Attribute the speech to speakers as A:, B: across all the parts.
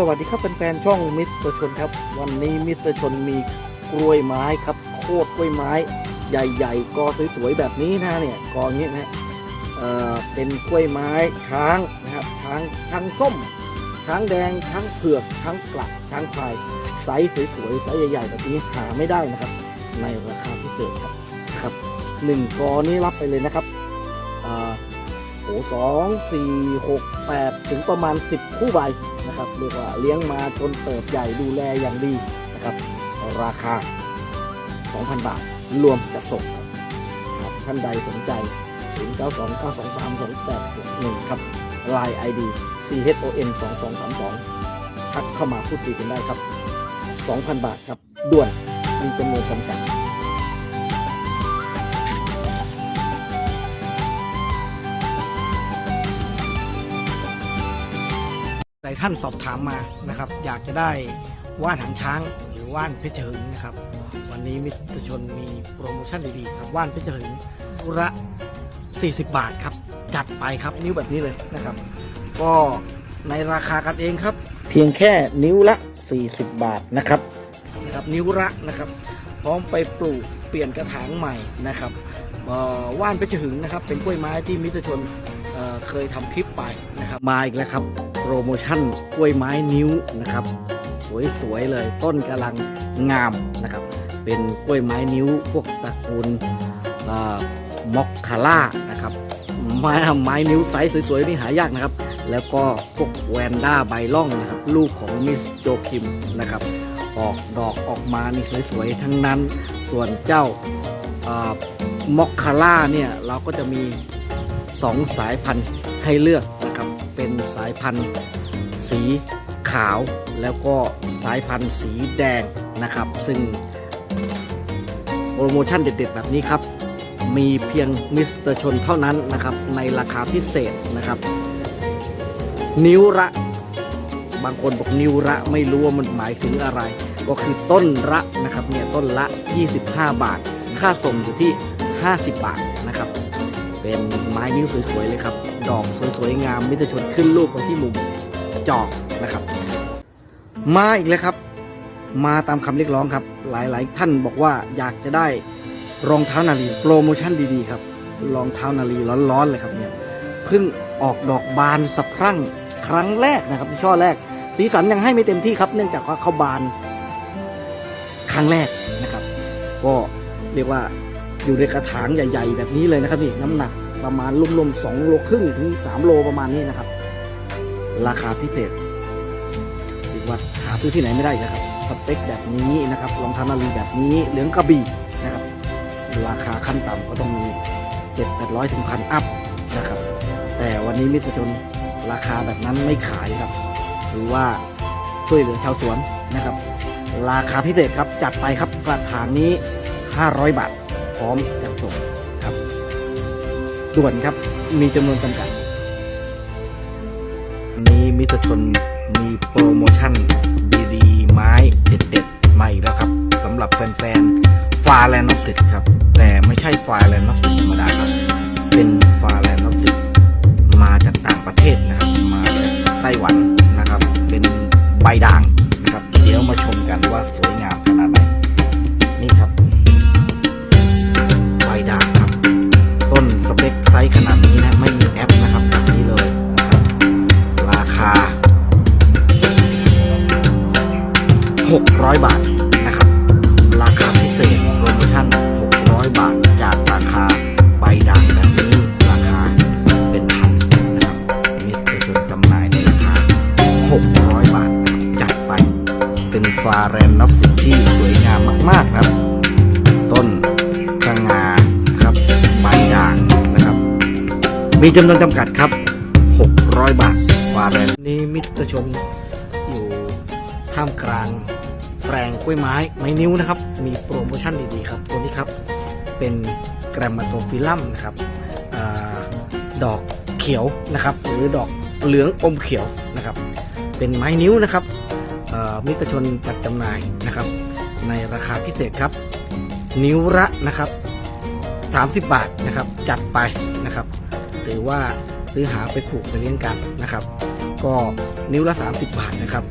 A: สวัสดีครับแฟนๆช่องมิสเตอร์ชนครับ วันนี้มิสเตอร์ชนมีกล้วยไม้ครับ โคตรกล้วยไม้ ใหญ่ๆกอสวยๆแบบนี้นะเนี่ยกออย่างนี้นะเอ่อเป็นกล้วยไม้ช้างนะครับช้างช้างส้มช้างแดงช้างเผือกช้างกลับช้างพายไซส์สวยๆไซส์ใหญ่ๆแบบนี้หาไม่ได้นะครับ ในราคาพิเศษครับครับหนึ่งกอนี้รับไปเลยนะครับอ่าโอ้ สองสี่หกแปดถึงประมาณสิบคู่ใบนะครับเรียกว่าเลี้ยงมาจนเติบใหญ่ดูแลอย่างดีนะครับ ราคา 2,000 บาทรวมจัดส่งครับท่านใดสนใจ0 9 2 9 2 3 2 8 1ครับ Line ID CHON 2232ทักเข้ามาพูดคุยกันได้ครับ 2,000 บาทครับด่วนมีจำนวนจำกัดานสอบถามมานะครับ อยากจะได้ว่านหางช้างหรือว่านเพชรหึงนะครับ วันนี้มิตรชนมีโปรโมชั่นดีๆครับว่านเพชรหึงกุระ40 บาทครับ จัดไปครับนิ้วแบบนี้เลยนะครับ ก็ในราคากันเองครับ เพียงแค่นิ้วละ 40 บาทนะครับนะครับ นิ้วละนะครับ พร้อมไปปลูกเปลี่ยนกระถางใหม่นะครับว่านเพชรหึงนะครับ เป็นกล้วยไม้ที่มิตรชนเเคยทำคลิปไปนะครับมาอีกแล้วครับ รโมชั่นกล้วยไม้นิ้วนะครับ สวยๆเลยต้นกำลังงามนะครับ เป็นกล้วยไม้นิ้วพวกตระกูลมอคคาร่านะครับไม้ไม้นิ้วไซส์สวยๆนี่หายากนะครับ แล้วก็พวกแวนด้าใบล่องนะครับ ลูกของมิสโจคิมนะครับ ออกดอกออกมานี่สวยๆทั้งนั้น ส่วนเจ้ามอคคาร่าเนี่ยเราก็จะมี 2 สายพันธุ์ให้เลือก เป็นสายพันธุ์สีขาวแล้วก็สายพันธุ์สีแดงนะครับ ซึ่งโปรโมชั่นเด็ดๆแบบนี้ครับ มีเพียงมิสเตอร์ชนเท่านั้นนะครับ ในราคาพิเศษนะครับ นิ้วละบางคนบอกนิ้วละไม่รู้ว่ามันหมายถึงอะไร ก็คือต้นละนะครับเนี่ยต้นละ 25 บาท ค่าส่งอยู่ที่ 50 บาทนะครับ เป็นไม้นิ้วสวยๆเลยครับ ดอกสวยๆงามมิตรชนขึ้นลูกมาที่มุมจอกนะครับ มาอีกแล้วครับ มาตามคำเรียกร้องครับ หลายๆ ท่านบอกว่าอยากจะได้รองเท้านาลีโปรโมชั่นดีๆครับรองเท้านาลีร้อนๆเลยครับเนี่ยเพิ่งออกดอกบานสะพรั่งครั้งแรกนะครับที่ช่อแรก สีสันยังให้ไม่เต็มที่ครับ เนื่องจากว่าเขาบาน ครั้งแรกนะครับ ก็เรียกว่าอยู่ในกระถางใหญ่ ๆ แบบนี้เลยนะครับนี่น้ำหนัก ประมาณรวมๆสองโลครึ่งถึงสามโลประมาณนี้นะครับ ราคาพิเศษเรีกว่าหาซื้อที่ไหนไม่ได้นะครับสเปคแบบนี้นะครับรองเท้านาลีแบบนี้เหลืองกระบี่นะครับ ราคาขั้นต่ำก็ต้องมีเจ็ดแปดร้อยถึงพันอัพนะครับ แต่วันนี้มิตรชนราคาแบบนั้นไม่ขายครับ หรือว่าช่วยเหลือชาวสวนนะครับ ราคาพิเศษครับจัดไปครับกระถางนี้ 500 บาท พร้อมจัดส่ง ด่วนครับ มีจำนวนจำกัดนี้มิตรชนมีโปรโมชั่น ดีๆ ไม้เด็ดๆใหม่แล้วครับสำหรับแฟนๆฟาแลนด์นอสิตครับ แต่ไม่ใช่ฟาแลนด์นอสิตธรรมดาครับ เป็นฟาแลนด์นอสิตมาจากต่างประเทศนะครับ มาจากไต้หวันนะครับ เป็นใบด่างาแรนนับสิบที่สวยงามมาก ๆ ครับ ต้นสง่าครับใบด่างนะครับ มีจำนวนจำกัดครับ 600 บาทฟาแรนนี่มิตรชนอยู่ท่ามกลางแปลงกล้วยไม้ไม้นิ้วนะครับ มีโปรโมชั่นดีๆครับ ตัวนี้ครับเป็นแกรมมาโตฟิลัมนะครับอดอกเขียวนะครับ หรือดอกเหลืองอมเขียวนะครับ เป็นไม้นิ้วนะครับ มิตรชนจัดจำหน่ายนะครับ ในราคาพิเศษครับ นิ้วละนะครับ 30 บาทนะครับ จัดไปนะครับ หรือว่าซื้อหาไปปลูกไปเลี้ยงกันนะครับ ก็นิ้วละ 30 บาทนะครับ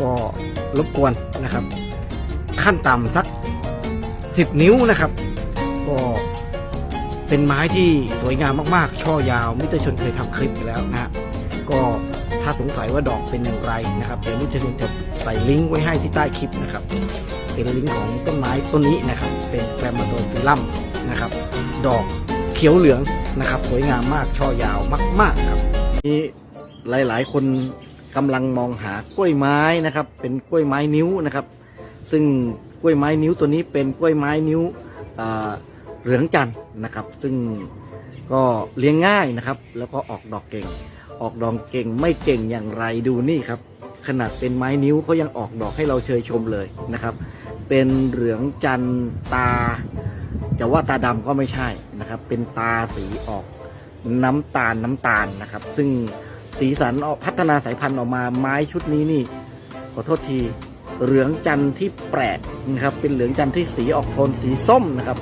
A: ก็รบกวนนะครับ ขั้นต่ำสัก 10 นิ้วนะครับ ก็เป็นไม้ที่สวยงามมากๆ ช่อยาว มิตรชนเคยทำคลิปไปแล้วนะฮะก็ ถ้าสงสัยว่าดอกเป็นอย่างไรนะครับเดี๋ยวมิตรชนจะใส่ลิงก์ไว้ให้ที่ใต้คลิปนะครับ เป็นลิงก์ของต้นไม้ต้นนี้นะครับ เป็นแกรมาโดฟิลัมนะครับ ดอกเขียวเหลืองนะครับ สวยงามมากช่อยาวมาก ๆครับนี่หลายๆ คนกำลังมองหากล้วยไม้นะครับ เป็นกล้วยไม้นิ้วนะครับ ซึ่งกล้วยไม้นิ้วตัวนี้เป็นกล้วยไม้นิ้วเหลืองจันนะครับ ซึ่งก็เลี้ยงง่ายนะครับ แล้วก็ออกดอกเก่ง ออกดอกเก่งไม่เก่งอย่างไรดูนี่ครับ ขนาดเป็นไม้นิ้วเขายังออกดอกให้เราเชยชมเลยนะครับ เป็นเหลืองจันตาจะว่าตาดำก็ไม่ใช่นะครับ เป็นตาสีออกน้ำตาลน้ำตาลนะครับ ซึ่งสีสันออกพัฒนาสายพันธุ์ออกมาไม้ชุดนี้นี่ ขอโทษทีเหลืองจันทร์ที่แปลกนะครับ เป็นเหลืองจันทร์ที่สีออกโทนสีส้มนะครับ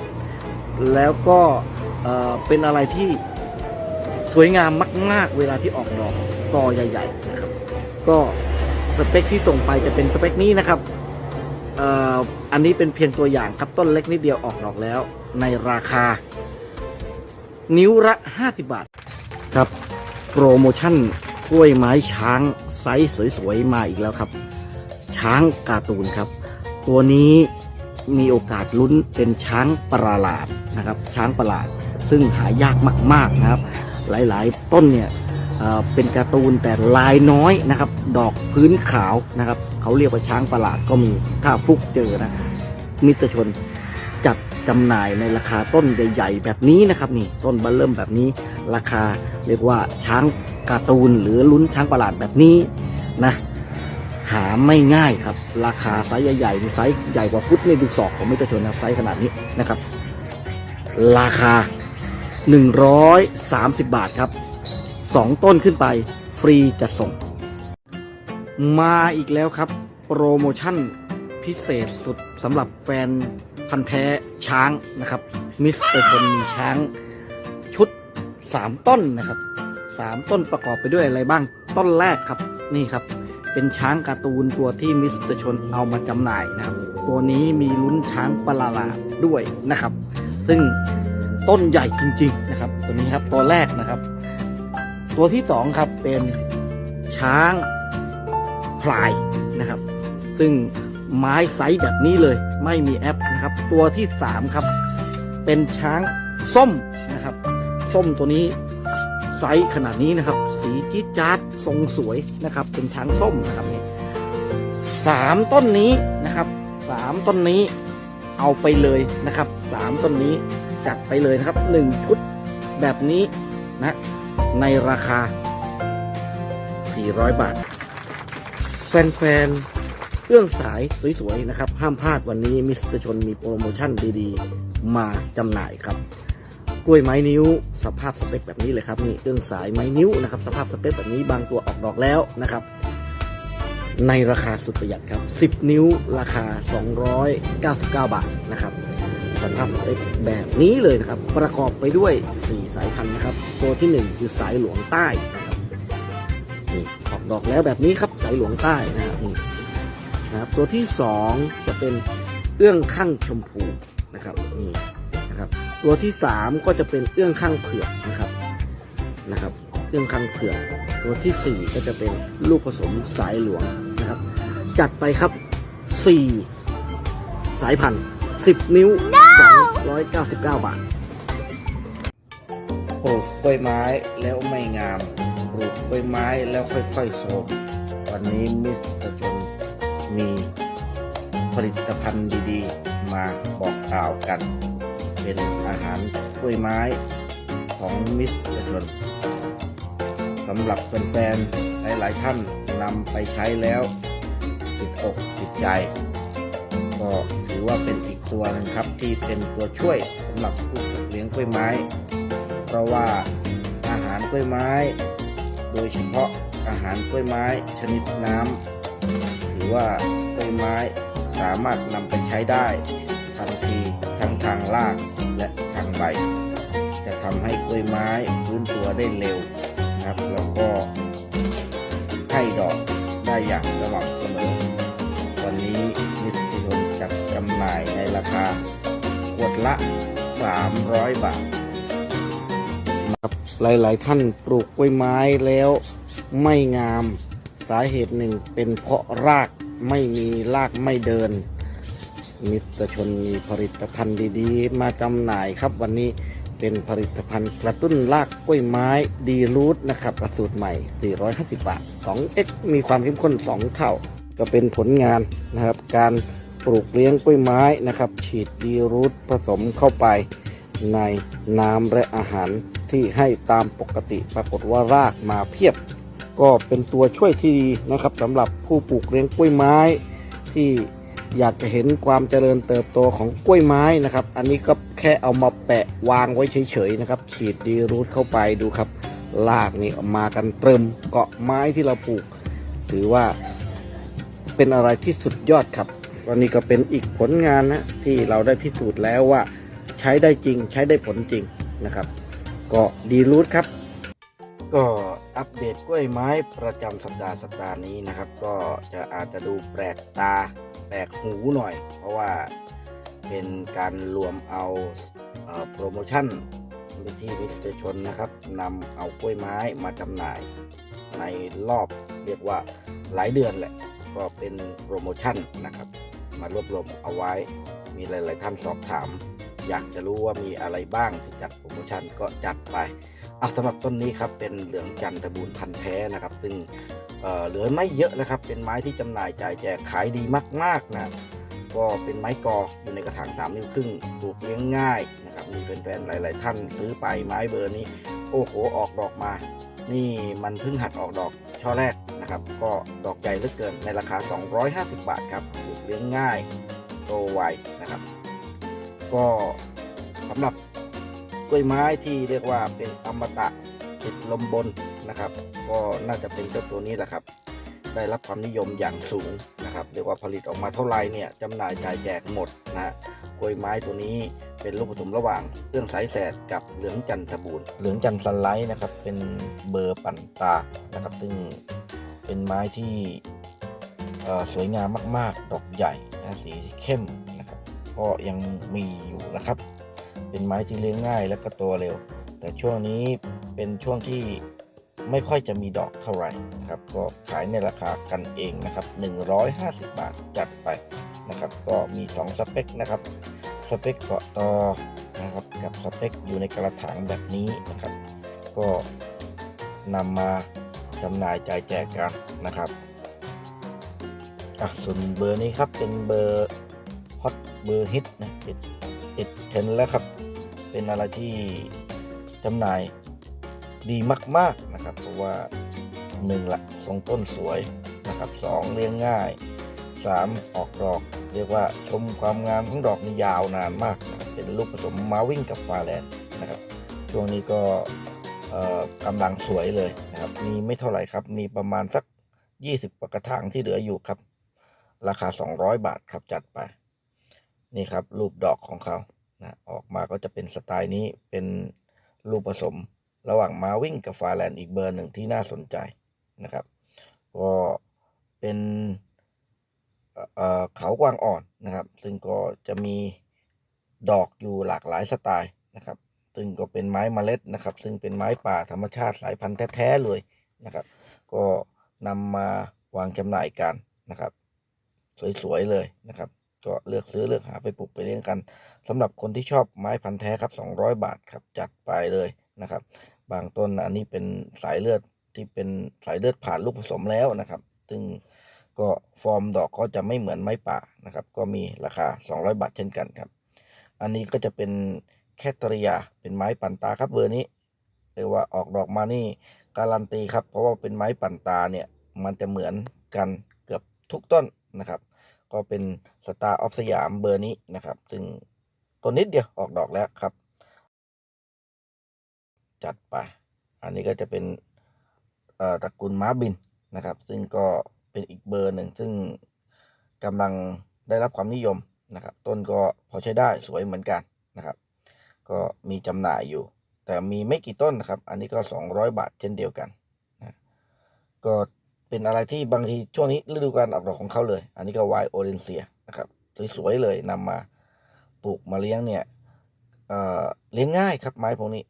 A: แล้วก็เเป็นอะไรที่ วยงามมาก ๆ เวลาที่ออกดอกกอใหญ่ๆนะครับก็สเปคที่ตรงไปจะเป็นสเปคนี้นะครับเอ่ออันนี้เป็นเพียงตัวอย่างครับต้นเล็กนิดเดียวออกดอกแล้ว ในราคา นิ้วละ 50 บาท ครับโปรโมชั่นกล้วยไม้ช้างไซส์สวยๆมาอีกแล้วครับ ช้างการ์ตูนครับ ตัวนี้มีโอกาสลุ้นเป็นช้างประหลาดนะครับ ช้างประหลาด ซึ่งหายากมากๆนะครับ หลายๆ ต้นเนี่ยเป็นการ์ตูนแต่ลายน้อยนะครับ ดอกพื้นขาวนะครับเขาเรียกว่าช้างประหลาดก็มีถ้าฟุกเจอนะมิตรชนจัดจำหน่ายในราคาต้นใหญ่ๆแบบนี้นะครับนี่ต้นบัลเริ่มแบบนี้ ราคาเรียกว่าช้างการ์ตูนหรือลุ้นช้างประหลาดแบบนี้นะหาไม่ง่ายครับ ราคาไซส์ใหญ่ๆมีไซส์ใหญ่กว่าพุทธในดูศอกของมิตรชนนะไซส์ขนาดนี้นะครับ ราคา 130 บาทครับ 2 ต้นขึ้นไปฟรีจะส่ง มาอีกแล้วครับ โปรโมชั่นพิเศษสุดสำหรับแฟนพันธ์แท้ช้างนะครับ มิสเตอร์ชนมีช้างชุด 3 ต้นนะครับ 3 ต้นประกอบไปด้วยอะไรบ้างต้นแรกครับนี่ครับเป็นช้างการ์ตูนตัวที่มิสเตอร์ชนเอามาจำหน่ายนะครับ ตัวนี้มีลุ้นช้างประหลาดด้วยนะครับ ซึ่ง ต้นใหญ่จริง ๆ นะครับ ตัวนี้ครับตัวแรกนะครับ ตัวที่สองครับเป็นช้างพลายนะครับ ซึ่งไม้ไซส์แบบนี้เลย ไม่มีแอปนะครับ ตัวที่สามครับ เป็นช้างส้มนะครับ ส้มตัวนี้ไซส์ขนาดนี้นะครับ สีจี๊ดจ๊าดทรงสวยนะครับ เป็นช้างส้มนะครับนี่สามต้นนี้นะครับสามต้นนี้เอาไปเลยนะครับสามต้นนี้ จัดไปเลยนะครับหนึ่งชุดแบบนี้นะในราคา 400 บาท แฟนๆเอื้องสายสวยๆนะครับ ห้ามพลาดวันนี้มิสเตอร์ชนมีโปรโมชั่นดีๆ มาจำหน่ายครับกล้วยไม้นิ้วสภาพสเปคแบบนี้เลยครับนี่เอื้องสายไม้นิ้วนะครับ สภาพสเปคแบบนี้บางตัวออกดอกแล้วนะครับ ในราคาสุดประหยัดครับ 10 นิ้วราคา 299 บาทนะครับ สภาพสเปแบบนี้เลยนะครับ ประกอบไปด้วย 4 สายพันธุ์นะครับ ตัวที่ 1 คือสายหลวงใต้นะครับนี่ออกดอกแล้วแบบนี้ครับสายหลวงใต้นะครับนี่นะครับตัวที่ 2 จะเป็นเอื้องข้างชมพูนะครับนี่นะครับตัวที่ 3 ก็จะเป็นเอื้องข้างเผือกนะครับนะครับเอื้องข้างเผือกตัวที่ 4 ก็จะเป็นลูกผสมสายหลวงนะครับ จัดไปครับ 4 สายพันธุ์10 นิ้ว 299 บาทปลูกกล้วยไม้แล้วไม่งามปลูกกล้วยไม้แล้วค่อยๆโทรมวันนี้มิสเตอร์ชนมีผลิตภัณฑ์ดีๆ มาบอกกล่าวกัน เป็นอาหารกล้วยไม้ของมิสเตอร์ชนสำหรับแฟนๆหลายๆท่านนำไปใช้แล้วติดอกติดใจ ก็ถือว่าเป็นอีก ตัวนึงครับที่เป็นตัวช่วยสำหรับผู้เลี้ยงกล้วยไม้ เพราะว่าอาหารกล้วยไม้ โดยเฉพาะอาหารกล้วยไม้ชนิดน้ำถือว่ากล้วยไม้สามารถนำไปใช้ได้ทันทีทั้งทางรากและทางใบ จะทำให้กล้วยไม้ฟื้นตัวได้เร็วนะครับแล้วก็ให้ด
B: อกได้อย่างสม่ำเสมอวันนี้มิตรชนจัดำหน่ายในราคาขวดละ 300 บาท
A: ครับหลาย ๆ ท่านปลูกกล้วยไม้แล้วไม่งามสาเหตุหนึ่งเป็นเพราะรากไม่มีรากไม่เดิน มิตรชนมีผลิตภัณฑ์ดีๆ มาจำหน่ายครับวันนี้เป็นผลิตภัณฑ์กระตุ้นรากกล้วยไม้ดีรูทนะครับประสูตรใหม่ 450 บาท 2x มีความเข้มข้น 2 เท่า ก็เป็นผลงานนะครับ การ ปลูกเลี้ยงกล้วยไม้นะครับ ฉีดดีรูทผสมเข้าไปในน้ำและอาหารที่ให้ตามปกติปรากฏว่ารากมาเพียบ ก็เป็นตัวช่วยที่ดีนะครับสำหรับผู้ปลูกเลี้ยงกล้วยไม้ ที่อยากจะเห็นความเจริญเติบโตของกล้วยไม้นะครับ อันนี้ก็แค่เอามาแปะวางไว้เฉยๆนะครับ ฉีดดีรูทเข้าไปดูครับรากนี่มากันเติมเกาะไม้ที่เราปลูก ถือว่าเป็นอะไรที่สุดยอดครับ วันนี้ก็เป็นอีกผลงานนะที่เราได้พิสูจน์แล้วว่า ใช้ได้จริงใช้ได้ผลจริงนะครับ ก็ดีรูทครับ ก็อัปเดตกล้วยไม้ประจำสัปดาห์สัปดาห์นี้นะครับ ก็จะอาจจะดูแปลกตาแปลกหูหน่อย เพราะว่าเป็นการรวมเอาโปรโมชั่นที่มิสเตอร์ชนนะครับนำเอากล้วยไม้มาจำหน่ายในรอบเรียกว่าหลายเดือนแหละ ก็เป็นโปรโมชั่นนะครับ มารวบรวมเอาไว้ มีหลาย ๆ ท่านสอบถาม อยากจะรู้ว่ามีอะไรบ้างที่จัดโปรโมชั่นก็จัดไปเอาสำหรับต้นนี้ครับเป็นเหลืองจันทบูรพันแท้นะครับ ซึ่งเเหลือไม่เยอะนะครับ เป็นไม้ที่จำหน่ายจ่ายแจกขายดีมาก ๆ นะก็เป็นไม้กออยู่ในกระถาง3นิ้วครึ่งปลูกเลี้ยงง่ายนะครับมีแฟนๆหลาย ๆ ท่านซื้อไปไม้เบอร์นี้ โอ้โหออกดอกมา นี่มันเพิ่งหัดออกดอกช่อแรก นะครับ ก็ดอกใหญ่เหลือเกินในราคา 250 บาทครับปลูกเลี้ยงง่ายโตไวนะครับ ก็สำหรับกล้วยไม้ที่เรียกว่าเป็นอมตะติดลมบนนะครับ ก็น่าจะเป็นเจ้าตัวนี้แหละครับ ได้รับความนิยมอย่างสูงนะครับเรียกว่าผลิตออกมาเท่าไรเนี่ยจำหน่ายจ่ายแจกหมดนะฮะกล้วยไม้ตัวนี้เป็นลูกผสมระหว่างเอื้องสายแสดกับเหลืองจันทบูรณ์เหลืองจันทร์สไลด์นะครับ เป็นเบอร์ปั่นตานะครับ ซึ่ง เป็นไม้ที่สวยงามมาก ๆ ดอกใหญ่นะสีเข้มนะครับ ก็ยังมีอยู่นะครับ เป็นไม้ที่เลี้ยงง่ายและก็โตเร็ว แต่ช่วงนี้เป็นช่วงที่ไม่ค่อยจะมีดอกเท่าไหร่นะครับ ก็ขายในราคากันเองนะครับ 150 บาทจัดไปนะครับ ก็มี 2 สเปคนะครับ สเปคเกาะตอนะครับ กับสเปคอยู่ในกระถางแบบนี้นะครับ ก็นำมา จำหน่ายจ่ายแจกกันนะครับอะส่วนเบอร์นี้ครับเป็นเบอร์ฮอตเบอร์ฮิตนะติดติดเทรนแล้วครับ เป็นอะไรที่จำหน่ายดีมาก ๆนะครับ เพราะว่าหนึ่งละทรงต้นสวยนะครับสองเลี้ยงง่ายสามออกดอก เรียกว่าชมความงามของดอกนี่ยาวนานมากนะครับเป็นลูกผสมมาวิ่งกับฟาแลนด์นะครับ ช่วงนี้ก็กำลังสวยเลย มีไม่เท่าไหร่ครับ มีประมาณสัก20กระถางที่เหลืออยู่ครับ ราคา200บาทครับจัดไป นี่ครับ รูปดอกของเขานะออกมาก็จะเป็นสไตล์นี้เป็นรูปผสม ระหว่างมาวิ่งกับฟาแลนด์อีกเบอร์หนึ่งที่น่าสนใจนะครับ ก็เป็นเอ่อเอ่อเขากวางอ่อนนะครับ ซึ่งก็จะมีดอกอยู่หลากหลายสไตล์นะครับ ซึ่งก็เป็นไม้เมล็ดนะครับ ซึ่งเป็นไม้ป่าธรรมชาติสายพันธุ์แท้ๆเลยนะครับ ก็นำมาวางจำหน่ายกันนะครับ สวยๆเลยนะครับก็เลือกซื้อเลือกหาไปปลูกไปเลี้ยงกันสำหรับคนที่ชอบไม้พันธุ์แท้ครับ 200 บาทครับจัดไปเลยนะครับ บางต้นอันนี้เป็นสายเลือดที่เป็นสายเลือดผ่านลูกผสมแล้วนะครับ ซึ่งก็ฟอร์มดอกก็จะไม่เหมือนไม้ป่านะครับ ก็มีราคา 200 บาทเช่นกันครับ อันนี้ก็จะเป็น แคตเรีย เป็นไม้ปั่นตาครับเบอร์นี้เรียกว่าออกดอกมานี่การันตีครับ เพราะว่าเป็นไม้ปั่นตาเนี่ยมันจะเหมือนกันเกือบทุกต้นนะครับ ก็เป็นสตาร์ออฟสยามเบอร์นี้นะครับ ซึ่งต้นนิดเดียวออกดอกแล้วครับ จัดไป อันนี้ก็จะเป็นตระกูลม้าบินนะครับ ซึ่งก็เป็นอีกเบอร์หนึ่งซึ่งกำลังได้รับความนิยมนะครับ ต้นก็พอใช้ได้สวยเหมือนกันนะครับ ก็มีจำหน่ายอยู่ แต่มีไม่กี่ต้นนะครับ อันนี้ก็ 200 บาทเช่นเดียวกันนะก็
B: เป็นอะไรที่บางทีช่วงนี้ฤดูการออกดอกของเขาเลย อันนี้ก็ไวโอเรนเซียนะครับสวยๆเลยนำมาปลูกมาเลี้ยงเนี่ยเออเลี้ยงง่ายครับไม้พวกนี้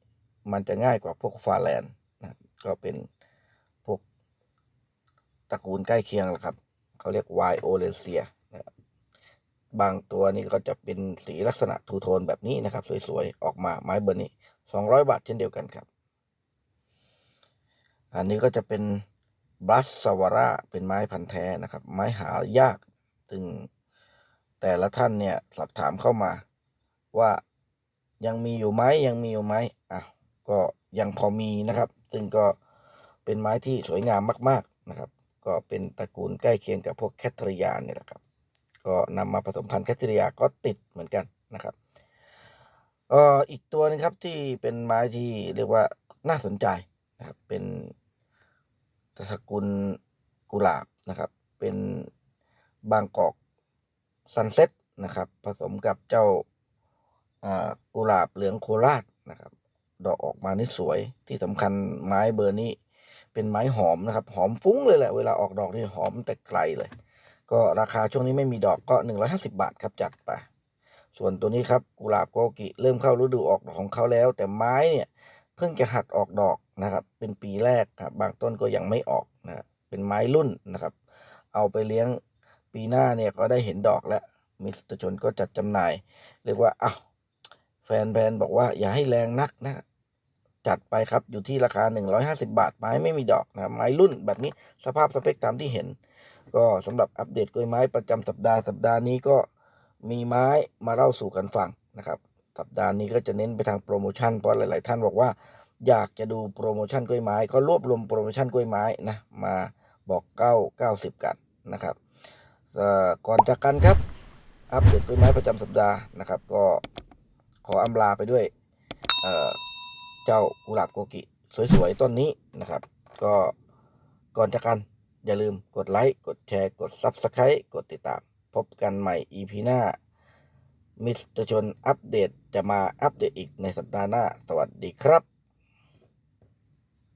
B: มันจะง่ายกว่าพวกฟาแลนด์นะก็เป็นพวกตระกูลใกล้เคียงแหละครับ เขาเรียกไวโอเรนเซีย บางตัวนี่ก็จะเป็นสีลักษณะทูโทนแบบนี้นะครับ สวยๆ ออกมาไม้เบอร์นี้สองร้อยบาทเช่นเดียวกันครับ อันนี้ก็จะเป็นบลัสซาวาราเป็นไม้พันธุ์แท้นะครับ ไม้หายากซึ่งแต่ละท่านเนี่ยสอบถามเข้ามาว่ายังมีอยู่ไหมยังมีอยู่ไหมอะก็ยังพอมีนะครับ ซึ่งก็เป็นไม้ที่สวยงามมาก ๆนะครับ ก็เป็นตระกูลใกล้เคียงกับพวกแคทริยาเนี่ยแหละครับ ก็นำมาผสมพันธุ์แคทริยาก็ติดเหมือนกันนะครับเอ่ออีกตัวหนึงครับที่เป็นไม้ที่เรียกว่าน่าสนใจนะครับเป็นตระกูลกุหลาบนะครับ เป็นบางกอกซันเซ็ตนะครับ ผสมกับเจ้าอ่ากุหลาบเหลืองโคราชนะครับ ดอกออกมานี่สวยที่สำคัญไม้เบอร์นี้ เป็นไม้หอมนะครับ หอมฟุ้งเลยแหละเวลาออกดอกนี่หอมแต่ไกลเลย ก็ราคาช่วงนี้ไม่มีดอกก็ 150 บาทครับจัดไป ส่วนตัวนี้ครับกุหลาบโกกิเริ่มเข้าฤดูออกดอกของเขาแล้ว แต่ไม้เนี่ยเพิ่งจะหัดออกดอกนะครับ เป็นปีแรกครับบางต้นก็ยังไม่ออกนะเป็นไม้รุ่นนะครับ เอาไปเลี้ยงปีหน้าเนี่ยก็ได้เห็นดอกแล้วมิสเตอร์ชนก็จัดจำหน่าย เรียกว่าอ้าวแฟนแบรนด์บอกว่าอย่าให้แรงนักนะจัดไปครับอยู่ที่ราคา 150 บาทไม้ไม่มีดอกนะไม้รุ่นแบบนี้สภาพสเปคตามที่เห็น ก็สำหรับอัปเดตกล้วยไม้ประจำสัปดาห์สัปดาห์นี้ก็มีไม้มาเล่าสู่กันฟังนะครับสัปดาห์นี้ก็จะเน้นไปทางโปรโมชั่นเพราะหลาย ๆ ท่านบอกว่า อยากจะดูโปรโมชั่นกล้วยไม้ก็รวบรวมโปรโมชั่นกล้วยไม้นะมาบอกเก้าเก้าสิบกันนะครับก่อนจากกันครับอัปเดตกล้วยไม้ประจำสัปดาห์นะครับ ก็ขออำลาไปด้วยเเจ้ากุหลาบโกกิสวย ๆ ต้นนี้นะครับ ก็ก่อนจากกัน อย่าลืมกดไลค์ กดแชร์ กด Subscribe กดติดตาม พบกันใหม่ EP หน้า มิสเตอร์ชนอัปเดตจะมาอัปเดตอีกในสัปดาห์หน้า สวัสดีครับ